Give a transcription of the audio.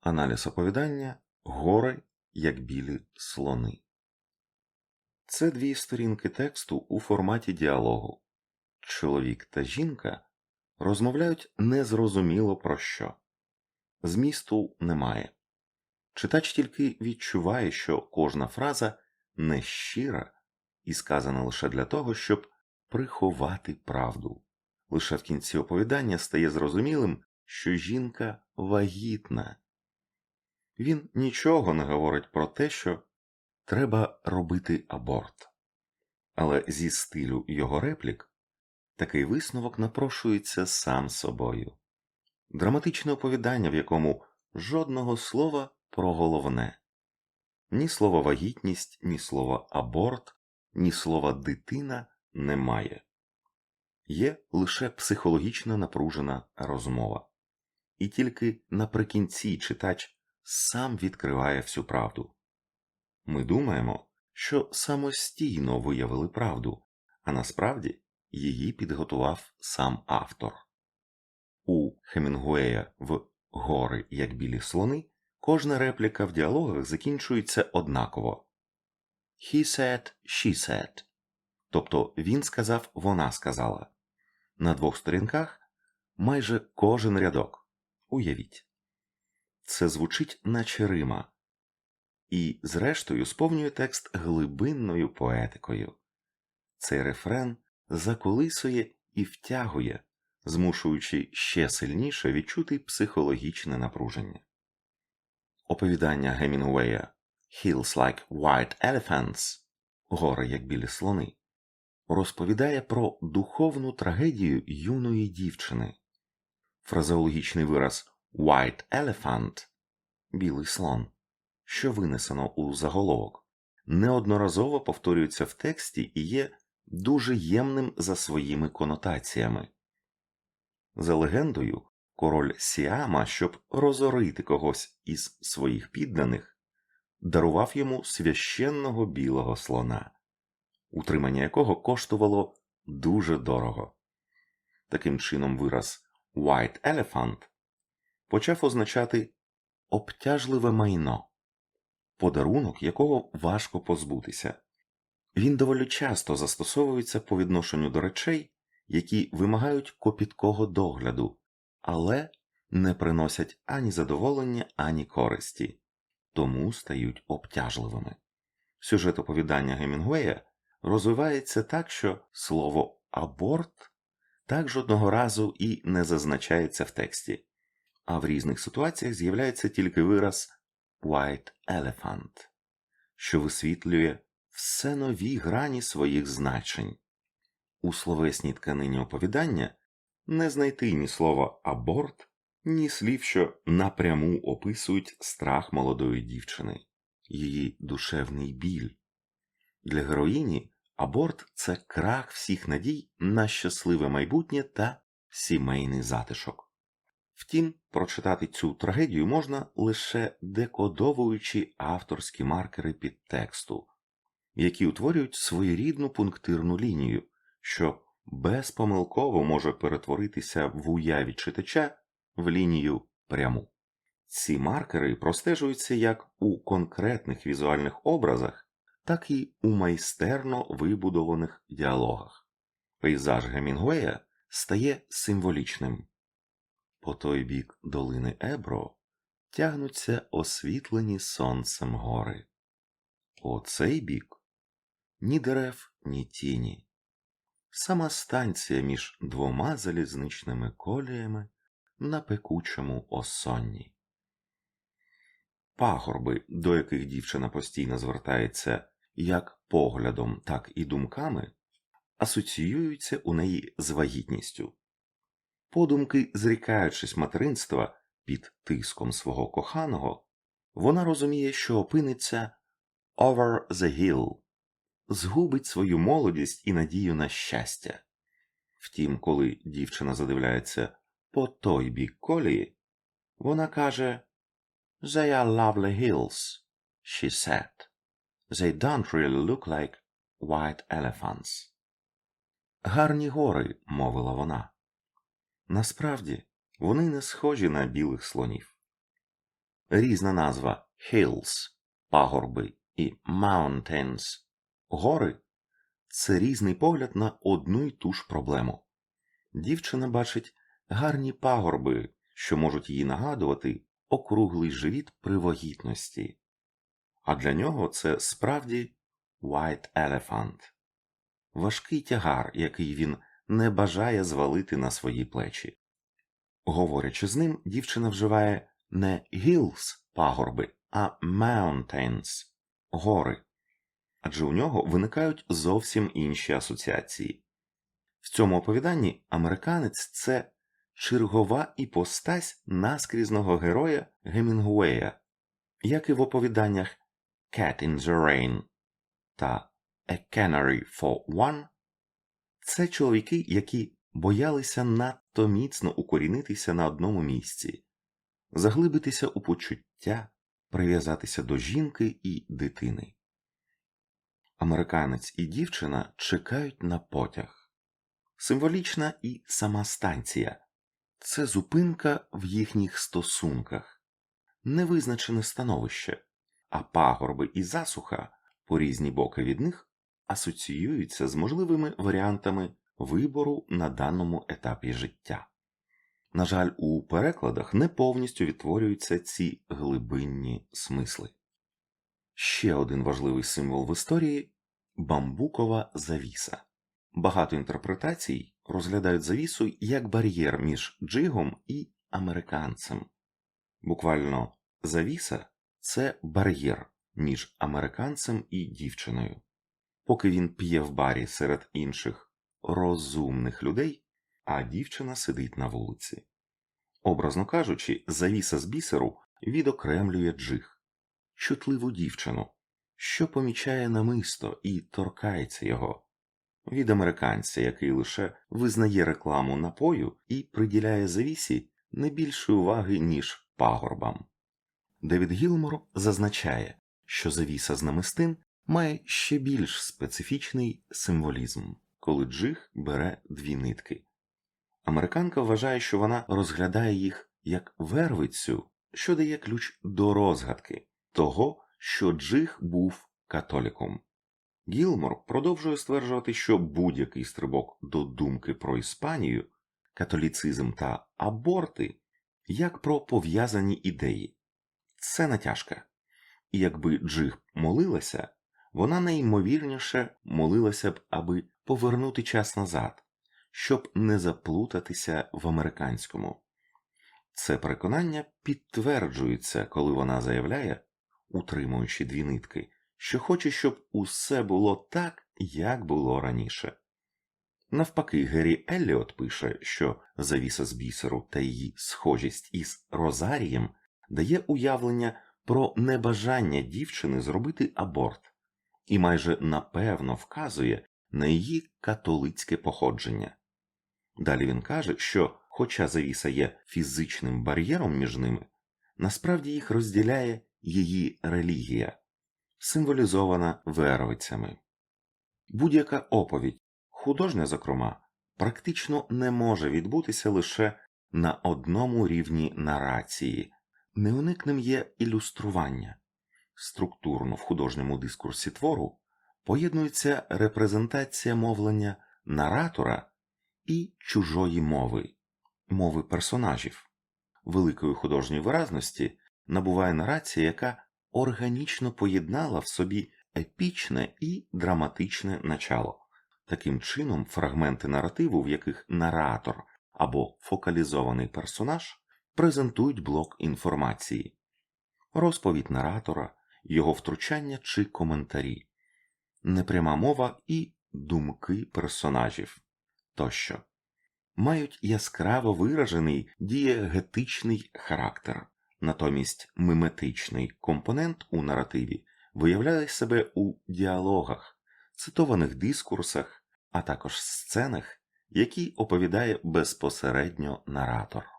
Аналіз оповідання Гори як білі слони. Це дві сторінки тексту у форматі діалогу. Чоловік та жінка розмовляють незрозуміло про що. Змісту немає. Читач тільки відчуває, що кожна фраза нещира і сказана лише для того, щоб приховати правду. Лише в кінці оповідання стає зрозумілим, що жінка вагітна. Він нічого не говорить про те, що треба робити аборт. Але зі стилю його реплік такий висновок напрошується сам собою. Драматичне оповідання, в якому жодного слова про головне ні слова вагітність, ні слова аборт, ні слова дитина немає. Є лише психологічно напружена розмова. І тільки наприкінці читач сам відкриває всю правду. Ми думаємо, що самостійно виявили правду, а насправді її підготував сам автор. У Хемінгуея в Гори як білі слони кожна репліка в діалогах закінчується однаково. He said, she said. Тобто він сказав, вона сказала. На двох сторінках майже кожен рядок. Уявіть. Це звучить наче Рима, і, зрештою, сповнює текст глибинною поетикою. Цей рефрен заколисує і втягує, змушуючи ще сильніше відчути психологічне напруження. Оповідання Гемінгуея Hills like white elephants гори як білі слони розповідає про духовну трагедію юної дівчини. Фразеологічний вираз White Elephant білий слон, що винесено у заголовок, неодноразово повторюється в тексті і є дуже ємним за своїми конотаціями. За легендою, король Сіама, щоб розорити когось із своїх підданих, дарував йому священного білого слона, утримання якого коштувало дуже дорого. Таким чином, вираз White Elephant почав означати обтяжливе майно, подарунок якого важко позбутися. Він доволі часто застосовується по відношенню до речей, які вимагають копіткого догляду, але не приносять ані задоволення, ані користі, тому стають обтяжливими. Сюжет оповідання Гемінгуея розвивається так, що слово аборт так жодного разу і не зазначається в тексті, а в різних ситуаціях з'являється тільки вираз White Elephant, що висвітлює все нові грані своїх значень. У словесній тканині оповідання не знайти ні слова аборт, ні слів, що напряму описують страх молодої дівчини, її душевний біль. Для героїні аборт це крах всіх надій на щасливе майбутнє та сімейний затишок. Втім, прочитати цю трагедію можна лише декодовуючи авторські маркери підтексту, які утворюють своєрідну пунктирну лінію, що безпомилково може перетворитися в уяві читача в лінію пряму. Ці маркери простежуються як у конкретних візуальних образах, так і у майстерно вибудованих діалогах. Пейзаж Гемінгуея стає символічним. По той бік долини Ебро тягнуться освітлені сонцем гори. По цей бік ні дерев, ні тіні. Сама станція між двома залізничними коліями на пекучому осонні. Пагорби, до яких дівчина постійно звертається як поглядом, так і думками, асоціюються у неї з вагітністю. Подумки, зрікаючись материнства під тиском свого коханого, вона розуміє, що опиниться over the hill, згубить свою молодість і надію на щастя. Втім, коли дівчина задивляється по той бік колії, вона каже They are lovely hills, she said. They don't really look like white elephants. Гарні гори, мовила вона. Насправді, вони не схожі на білих слонів. різна назва hills – пагорби і mountains – гори це різний погляд на одну й ту ж проблему. Дівчина бачить гарні пагорби, що можуть їй нагадувати округлий живіт при вагітності. А для нього це справді White Elephant – важкий тягар, який він не бажає звалити на свої плечі. Говорячи з ним, дівчина вживає не hills – пагорби, а mountains – гори, адже у нього виникають зовсім інші асоціації. В цьому оповіданні американець це чергова іпостась наскрізного героя Гемінгуея, як і в оповіданнях Cat in the Rain та A Canary for One. Це чоловіки, які боялися надто міцно укорінитися на одному місці, заглибитися у почуття, прив'язатися до жінки і дитини. Американець і дівчина чекають на потяг. Символічна і сама станція це зупинка в їхніх стосунках, невизначене становище, а пагорби і засуха по різні боки від них асоціюються з можливими варіантами вибору на даному етапі життя. На жаль, у перекладах не повністю відтворюються ці глибинні смисли. Ще один важливий символ в історії бамбукова завіса. Багато інтерпретацій розглядають завісу як бар'єр між джигом і американцем. Буквально завіса це бар'єр між американцем і дівчиною. Поки він п'є в барі серед інших розумних людей, а дівчина сидить на вулиці. Образно кажучи, завіса з бісеру відокремлює джиг, чутливу дівчину, що помічає намисто і торкається його, від американця, який лише визнає рекламу напою і приділяє завісі не більшої уваги, ніж пагорбам. Девід Гілмор зазначає, що завіса з намистин має ще більш специфічний символізм, коли джиг бере дві нитки. Американка вважає, що вона розглядає їх як вервицю, що дає ключ до розгадки того, що Джиг був католіком. Гілмор продовжує стверджувати, що будь-який стрибок до думки про Іспанію, католіцизм та аборти як про пов'язані ідеї. Це натяжка. І якби Джиг молилася, вона найімовірніше молилася б, аби повернути час назад, щоб не заплутатися в американському. Це переконання підтверджується, коли вона заявляє, утримуючи дві нитки, що хоче, щоб усе було так, як було раніше. Навпаки, Геррі Елліот пише, що завіса з бісеру та її схожість із Розарієм дає уявлення про небажання дівчини зробити аборт і майже напевно вказує на її католицьке походження. Далі він каже, що, хоча завіса є фізичним бар'єром між ними, насправді їх розділяє її релігія, символізована вервицями. Будь-яка оповідь, художня, зокрема, практично не може відбутися лише на одному рівні нарації, неуникним є ілюстрування. Структурно в художньому дискурсі твору поєднується репрезентація мовлення наратора і чужої мови, мови персонажів. Великої художньої виразності набуває нарація, яка органічно поєднала в собі епічне і драматичне начало. Таким чином, фрагменти наративу, в яких наратор або фокалізований персонаж презентують блок інформації, розповідь наратора, його втручання чи коментарі, непряма мова і думки персонажів тощо. Мають яскраво виражений дієгетичний характер, натомість миметичний компонент у наративі виявляє себе у діалогах, цитованих дискурсах, а також сценах, які оповідає безпосередньо наратор.